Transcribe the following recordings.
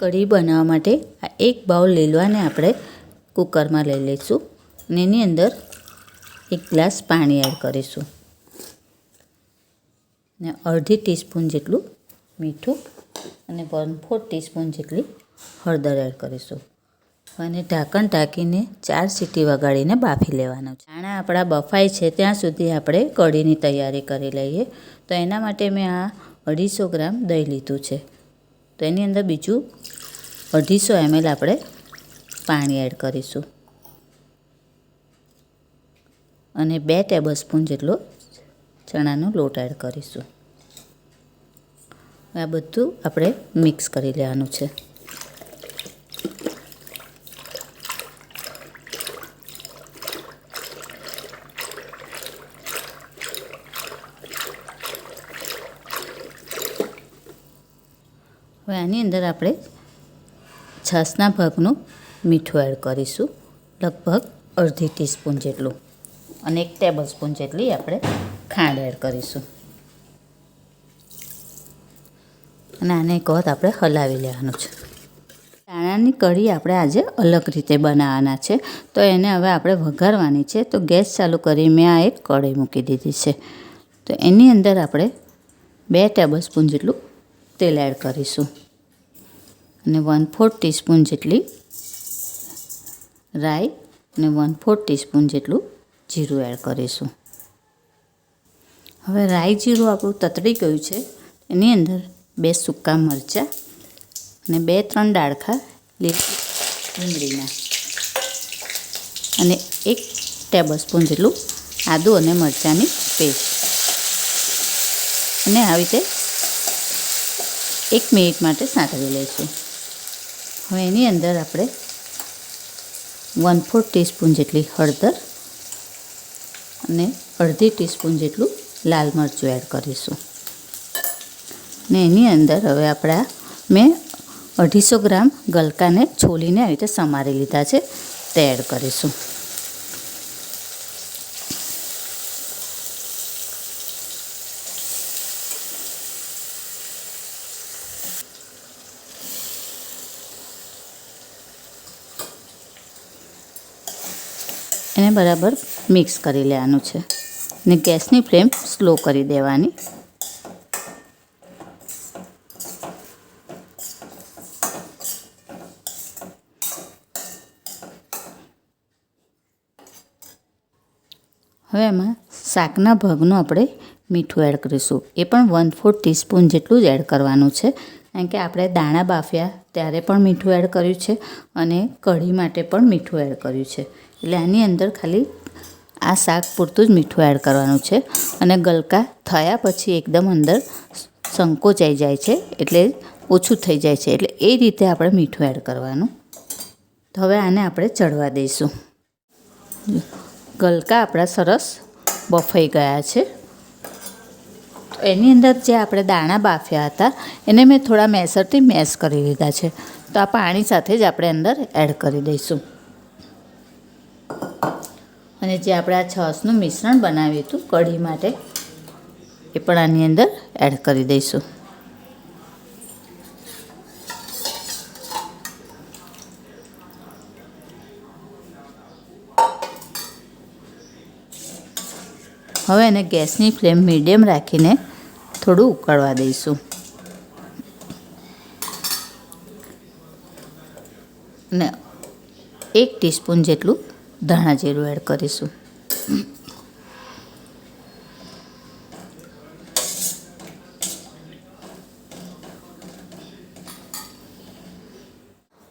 કઢી બનાવવા માટે આ એક બાઉલ લીલવાને આપણે કુકરમાં લઈ લઈશું અને એની અંદર એક ગ્લાસ પાણી એડ કરીશું. ને અડધી ટીસ્પૂન જેટલું મીઠું અને વન ફોર ટીસ્પૂન જેટલી હળદર એડ કરીશું. અને ઢાંકણ ઢાંકીને ચાર સીટી વગાડીને બાફી લેવાનું દાણા આપણા બફાય છે ત્યાં સુધી આપણે કઢીની તૈયારી કરી લઈએ. તો એના માટે મેં આ અઢીસો ગ્રામ દહીં લીધું છે. તો એની અંદર બીજું અઢીસો એમએલ આપણે પાણી એડ કરીશું. અને બે ટેબલ સ્પૂન જેટલો ચણાનો લોટ એડ કરીશું. આ બધું આપણે મિક્સ કરી લેવાનું છે. હવે આની અંદર આપણે છાશના ભાગનું મીઠું એડ કરીશું. લગભગ અડધી ટીસ્પૂન જેટલું અને એક ટેબલ સ્પૂન જેટલી આપણે ખાંડ એડ કરીશું. અને આને એક વખત આપણે હલાવી લેવાનું છે. દાણાની કઢી આપણે આજે અલગ રીતે બનાવવાના છે. તો એને હવે આપણે વઘારવાની છે. તો ગેસ ચાલુ કરી મેં આ એક કઢી મૂકી દીધી છે. તો એની અંદર આપણે બે ટેબલ સ્પૂન જેટલું તેલ એડ કરીશું. અને વન ફોર્થ ટીસ્પૂન જેટલી રાઈ અને વન ફોર્થ ટીસ્પૂન જેટલું જીરું એડ કરીશું. હવે રાઈ જીરું આપણું તતડી ગયું છે. એની અંદર બે સૂકા મરચાં અને બે ત્રણ ડાળખા લીલી ડુંગળીના. અને એક ટેબલ સ્પૂન જેટલું આદું અને મરચાંની પેસ્ટ. અને આવી રીતે એક મિનિટ માટે સાંકળી લઈશું હવે એની અંદર આપણે વન ફોર ટીસ્પૂન જેટલી હળદર અને અડધી ટીસ્પૂન જેટલું લાલ મરચું એડ કરીશું. ને એની અંદર હવે આપણા મેં અઢીસો ગ્રામ ગલકાને છોલીને આવી રીતે સમારી લીધા છે. તે એડ કરીશું. એને બરાબર મિક્સ કરી લેવાનું છે. ને ગેસની ફ્લેમ સ્લો કરી દેવાની. હવે એમાં શાકના ભાગનું આપણે મીઠું એડ કરીશું. એ પણ વન ફોર ટીસ્પૂન જેટલું જ એડ કરવાનું છે. કારણ કે આપણે દાણા બાફ્યા ત્યારે પણ મીઠું એડ કર્યું છે અને કઢી માટે પણ મીઠું એડ કર્યું છે. એટલે આની અંદર ખાલી આ શાક પૂરતું જ મીઠું એડ કરવાનું છે અને ગલકા થયા પછી એકદમ અંદર સંકોચાઈ જાય છે એટલે ઓછું થઈ જાય છે. એટલે એ રીતે આપણે મીઠું એડ કરવાનું. તો હવે આને આપણે ચડવા દઈશું. ગલકા આપણા સરસ બફાઈ ગયા છે. એની અંદર જે આપણે દાણા બાફ્યા હતા, એને મેં થોડા મેસરથી મેશ કરી લીધા છે. તો આ પાણી સાથે જ આપણે અંદર એડ કરી દઈશું. અને જે આપણે આ છસનું મિશ્રણ બનાવ્યું હતું, કઢી માટે, એ પણ આની અંદર એડ કરી દઈશું. હવે એને ગેસની ફ્લેમ મીડિયમ રાખીને થોડું ઉકળવા દઈશું. અને એક ટીસ્પૂન જેટલું ધાણા જીરું એડ કરીશું.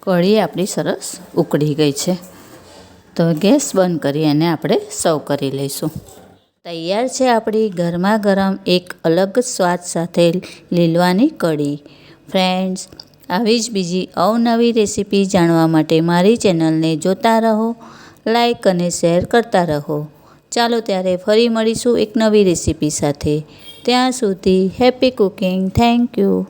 કઢી આપણી સરસ ઉકળી ગઈ છે. તો ગેસ બંધ કરી અને આપણે સર્વ કરી લઈશું. તૈયાર છે આપણી ગરમા ગરમ એક અલગ સ્વાદ સાથે લીલવાની કઢી. ફ્રેન્ડ્સ, આવી જ બીજી અવનવી રેસીપી જાણવા માટે મારી ચેનલને જોતા રહો, લાઈક અને શેર કરતા રહો. ચાલો ત્યારે ફરી મળીશું એક નવી રેસીપી સાથે. ત્યાં સુધી હેપી કુકિંગ. Thank you.